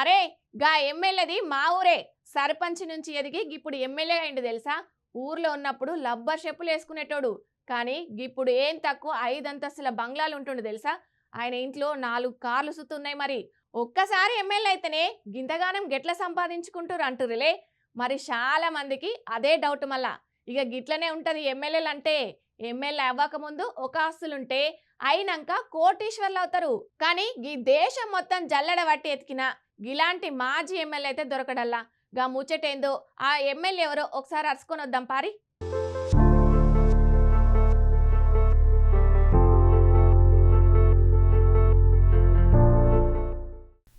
అరే గా ఎమ్మెల్యేది మా ఊరే. సర్పంచ్ నుంచి ఎదిగి ఇప్పుడు ఎమ్మెల్యే అయిండు తెలుసా? ఊర్లో ఉన్నప్పుడు లబ్బర్ షెప్పులు వేసుకునేటోడు. కానీ ఇప్పుడు ఏం తక్కువ ఐదంతస్తుల బంగ్లాలు ఉంటుండు తెలుసా? ఆయన ఇంట్లో నాలుగు కార్లు సుతున్నాయి మరి. ఒక్కసారి ఎమ్మెల్యే అయితేనే గింతగానం గెట్ల సంపాదించుకుంటారు అంటురులే మరి చాలా మందికి అదే డౌట్ మళ్ళా. ఇక గిట్లనే ఉంటది ఎమ్మెల్యేలు అంటే ఎమ్మెల్యే అవ్వకముందు ఒక ఆస్తులుంటే అయినాక కోటీశ్వర్లు అవుతారు. కానీ ఈ దేశం మొత్తం జల్లెడ పట్టి ఎతికినా ఇలాంటి మాజీ ఎమ్మెల్యే అయితే దొరకడల్లా? గా ముచ్చటేందో? ఆ ఎమ్మెల్యే ఎవరో ఒకసారి అరుచుకొని వద్దాం పారి.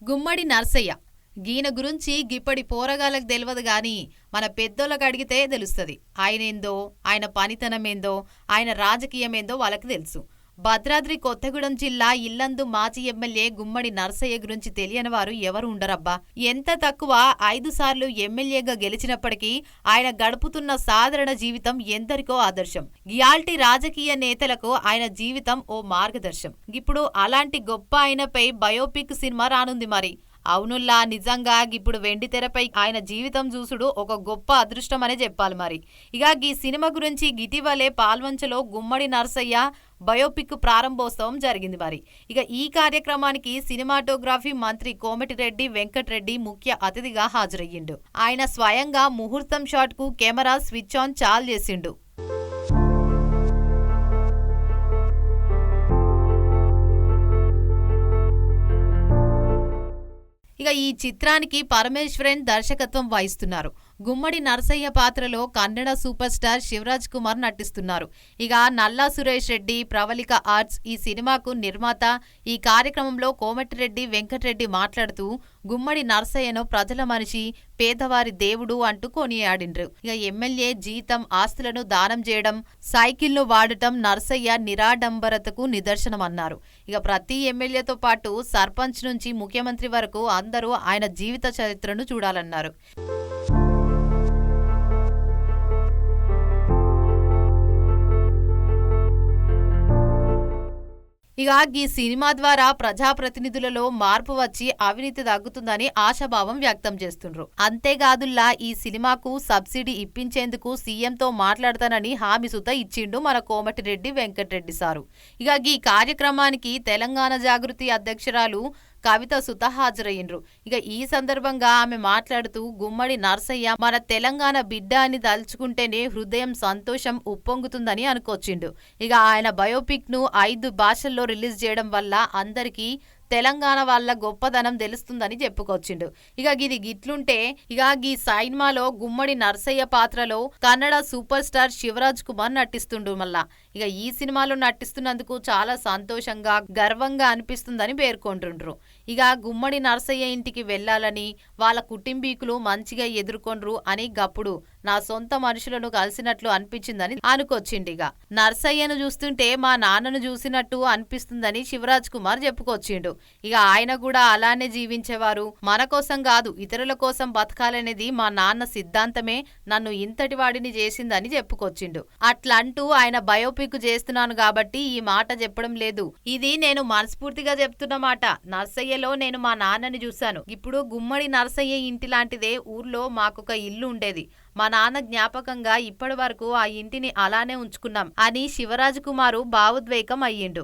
గుమ్మడి నర్సయ్య. గీన గురించి గిప్పడి పోరగాళ్ళకు తెలియదు గాని మన పెద్దోళ్ళకి అడిగితే తెలుస్తుంది. ఆయనేందో? ఆయన పనితనమేందో? ఆయన రాజకీయమేందో వాళ్ళకి తెలుసు. భద్రాద్రి కొత్తగూడెం జిల్లా ఇల్లందు మాజీ ఎమ్మెల్యే గుమ్మడి నర్సయ్య గురించి తెలియని వారు ఎవరు ఉండరబ్బా? ఎంత తక్కువ ఐదు సార్లు ఎమ్మెల్యేగా గెలిచినప్పటికీ ఆయన గడుపుతున్న సాధారణ జీవితం ఎందరికో ఆదర్శం. గియాల్టీ రాజకీయ నేతలకు ఆయన జీవితం ఓ మార్గదర్శం. ఇప్పుడు అలాంటి గొప్ప ఆయనపై బయోపిక్ సినిమా రానుంది మరి. అవునుల్లా నిజంగా ఇప్పుడు వెండి తెరపై ఆయన జీవితం చూసుడు ఒక గొప్ప అదృష్టం అనే చెప్పాలి మరి. ఇక ఈ సినిమా గురించి గిటివలే పాల్వంచలో గుమ్మడి నర్సయ్య బయోపిక్ ప్రారంభోత్సవం జరిగింది మరి. ఇక ఈ కార్యక్రమానికి సినిమాటోగ్రఫీ మంత్రి కోమటిరెడ్డి వెంకటరెడ్డి ముఖ్య అతిథిగా హాజరయ్యిండు. ఆయన స్వయంగా ముహూర్తం షాట్కు కెమెరా స్విచ్ ఆన్ చాల్ చేసిండు. ఇక ఈ చిత్రానికి పరమేశ్వరన్ దర్శకత్వం వహిస్తున్నారు. గుమ్మడి నరసయ్య పాత్రలో కన్నడ సూపర్ స్టార్ శివరాజ్ కుమార్ నటిస్తున్నారు. ఇక నల్లా సురేష్ రెడ్డి ప్రవళిక ఆర్ట్స్ ఈ సినిమాకు నిర్మాత. ఈ కార్యక్రమంలో కోమటిరెడ్డి వెంకటరెడ్డి మాట్లాడుతూ గుమ్మడి నరసయ్యను ప్రజల మనిషి పేదవారి దేవుడు అంటూ కొనియాడిండ్రు. ఇక ఎమ్మెల్యే జీతం ఆస్తులను దానం చేయడం సైకిల్ను వాడటం నరసయ్య నిరాడంబరతకు నిదర్శనమన్నారు. ఇక ప్రతి ఎమ్మెల్యేతో పాటు సర్పంచ్ నుంచి ముఖ్యమంత్రి వరకు అందరూ ఆయన జీవిత చరిత్రను చూడాలన్నారు. ఇక ఈ సినిమా ద్వారా ప్రజాప్రతినిధులలో మార్పు వచ్చి అవినీతి తగ్గుతుందని ఆశాభావం వ్యక్తం చేస్తుండ్రు. అంతేకాదుల్లా ఈ సినిమాకు సబ్సిడీ ఇప్పించేందుకు సీఎంతో మాట్లాడతానని హామీ సుత ఇచ్చిండు మన కోమటిరెడ్డి వెంకటరెడ్డి సారు. ఇక ఈ కార్యక్రమానికి తెలంగాణ జాగృతి అధ్యక్షురాలు కవిత సుత హాజరయ్యిండ్రు. ఇక ఈ సందర్భంగా ఆమె మాట్లాడుతూ గుమ్మడి నర్సయ్య మన తెలంగాణ బిడ్డ అని తలుచుకుంటేనే హృదయం సంతోషం ఉప్పొంగుతుందని అనుకొచ్చిండు. ఇక ఆయన బయోపిక్ను ఐదు భాషల్లో రిలీజ్ చేయడం వల్ల అందరికీ తెలంగాణ వాళ్ళ గొప్పదనం తెలుస్తుందని చెప్పుకొచ్చిండు. ఇక గిది గిట్లుంటే ఇక గీ సైన్మాలో గుమ్మడి నర్సయ్య పాత్రలో కన్నడ సూపర్ స్టార్ శివరాజ్ కుమార్ నటిస్తుండు మళ్ళా. ఇక ఈ సినిమాలో నటిస్తున్నందుకు చాలా సంతోషంగా గర్వంగా అనిపిస్తుందని పేర్కొంటుండ్రు. ఇక గుమ్మడి నర్సయ్య ఇంటికి వెళ్ళాలని వాళ్ళ కుటుంబీకులు మంచిగా ఎదుర్కొండ్రు అని గప్పుడు నా సొంత మనుషులను కలిసినట్లు అనిపించిందని అనుకొచ్చిండిగా నర్సయ్యను చూస్తుంటే మా నాన్నను చూసినట్టు అనిపిస్తుందని శివరాజ్ కుమార్ చెప్పుకొచ్చిండు. ఇక ఆయన కూడా అలానే జీవించేవారు. మన కోసం కాదు ఇతరుల కోసం బతకాలనేది మా నాన్న సిద్ధాంతమే. నన్ను ఇంతటి వాడిని చేసిందని చెప్పుకొచ్చిండు. అట్లంటూ ఆయన బయోపిక్ చేస్తున్నాను కాబట్టి ఈ మాట చెప్పడం లేదు. ఇది నేను మనస్ఫూర్తిగా చెప్తున్న మాట. నర్సయ్యలో నేను మా నాన్నని చూశాను. ఇప్పుడు గుమ్మడి నర్సయ్య ఇంటి లాంటిదే ఊర్లో మాకొక ఇల్లు ఉండేది. మా నాన్న జ్ఞాపకంగా ఇప్పటి వరకు ఆ ఇంటిని అలానే ఉంచుకున్నాం అని శివరాజ్ కుమారు భావోద్వేగం అయ్యిండు.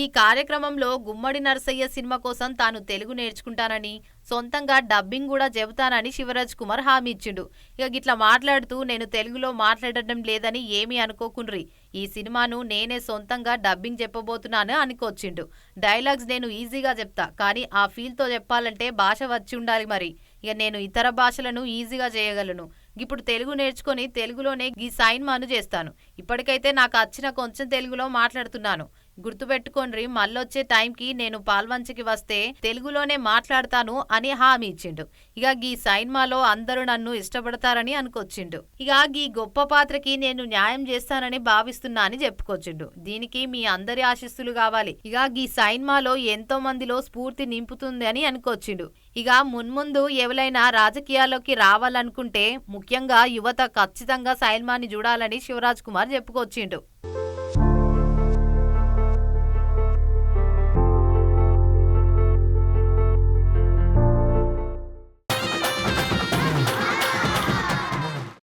ఈ కార్యక్రమంలో గుమ్మడి నరసయ్య సినిమా కోసం తాను తెలుగు నేర్చుకుంటానని సొంతంగా డబ్బింగ్ కూడా చెబుతానని శివరాజ్ కుమార్ హామీ ఇచ్చిండు. ఇక గిట్లా మాట్లాడుతూ నేను తెలుగులో మాట్లాడటం లేదని ఏమీ అనుకోకుండ్రి. ఈ సినిమాను నేనే సొంతంగా డబ్బింగ్ చెప్పబోతున్నాను అనుకొచ్చిండు. డైలాగ్స్ నేను ఈజీగా చెప్తా కానీ ఆ ఫీల్తో చెప్పాలంటే భాష వచ్చి ఉండాలి మరి. ఇక నేను ఇతర భాషలను ఈజీగా చేయగలను. ఇప్పుడు తెలుగు నేర్చుకొని తెలుగులోనే ఈ సైన్మాను చేస్తాను. ఇప్పటికైతే నాకు వచ్చిన కొంచెం తెలుగులో మాట్లాడుతున్నాను. గుర్తుపెట్టుకోండి మళ్ళొచ్చే టైంకి నేను పాల్వంచకి వస్తే తెలుగులోనే మాట్లాడతాను అని హామీ ఇచ్చిండు. ఇక గీ సైన్మాలో అందరూ నన్ను ఇష్టపడతారని అనుకొచ్చిండు. ఇక గీ గొప్ప పాత్రకి నేను న్యాయం చేస్తానని భావిస్తున్నా అని చెప్పుకొచ్చిండు. దీనికి మీ అందరి ఆశిస్సులు కావాలి. ఇక గీ సైన్మాలో ఎంతో మందిలో స్ఫూర్తి నింపుతుంది అని అనుకొచ్చిండు. ఇక మున్ముందు ఎవరైనా రాజకీయాల్లోకి రావాలనుకుంటే ముఖ్యంగా యువత ఖచ్చితంగా సైన్మాని చూడాలని శివరాజ్ కుమార్ చెప్పుకొచ్చిండు.